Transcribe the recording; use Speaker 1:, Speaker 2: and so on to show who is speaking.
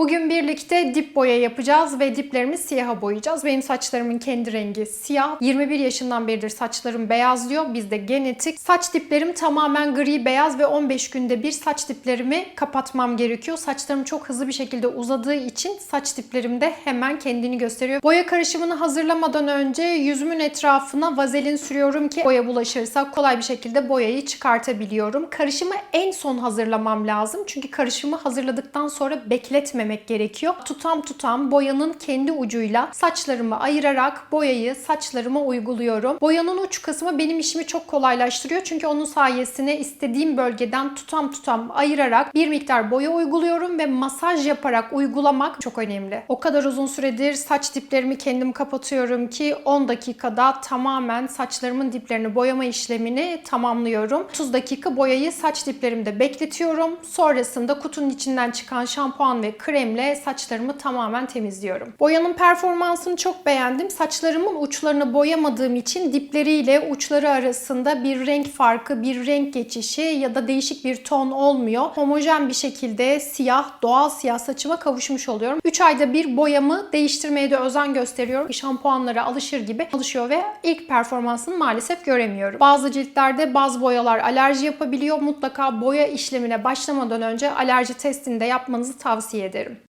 Speaker 1: Bugün birlikte dip boya yapacağız ve diplerimi siyaha boyayacağız. Benim saçlarımın kendi rengi siyah. 21 yaşından beridir saçlarım beyazlıyor. Bizde genetik. Saç diplerim tamamen gri beyaz ve 15 günde bir saç diplerimi kapatmam gerekiyor. Saçlarım çok hızlı bir şekilde uzadığı için saç diplerim de hemen kendini gösteriyor. Boya karışımını hazırlamadan önce yüzümün etrafına vazelin sürüyorum ki boya bulaşırsa kolay bir şekilde boyayı çıkartabiliyorum. Karışımı en son hazırlamam lazım. Çünkü karışımı hazırladıktan sonra bekletmemek gerekiyor. Tutam tutam boyanın kendi ucuyla saçlarımı ayırarak boyayı saçlarıma uyguluyorum. Boyanın uç kısmı benim işimi çok kolaylaştırıyor. Çünkü onun sayesinde istediğim bölgeden tutam tutam ayırarak bir miktar boya uyguluyorum ve masaj yaparak uygulamak çok önemli. O kadar uzun süredir saç diplerimi kendim kapatıyorum ki 10 dakikada tamamen saçlarımın diplerini boyama işlemini tamamlıyorum. 30 dakika boyayı saç diplerimde bekletiyorum. Sonrasında kutunun içinden çıkan şampuan ve kremle saçlarımı tamamen temizliyorum. Boyanın performansını çok beğendim. Saçlarımın uçlarını boyamadığım için dipleriyle uçları arasında bir renk farkı, bir renk geçişi ya da değişik bir ton olmuyor. Homojen bir şekilde siyah, doğal siyah saçıma kavuşmuş oluyorum. 3 ayda bir boyamı değiştirmeye de özen gösteriyorum. Şampuanlara alışır gibi alışıyor ve ilk performansını maalesef göremiyorum. Bazı ciltlerde bazı boyalar alerji yapabiliyor. Mutlaka boya işlemine başlamadan önce alerji testini de yapmanızı tavsiye ederim.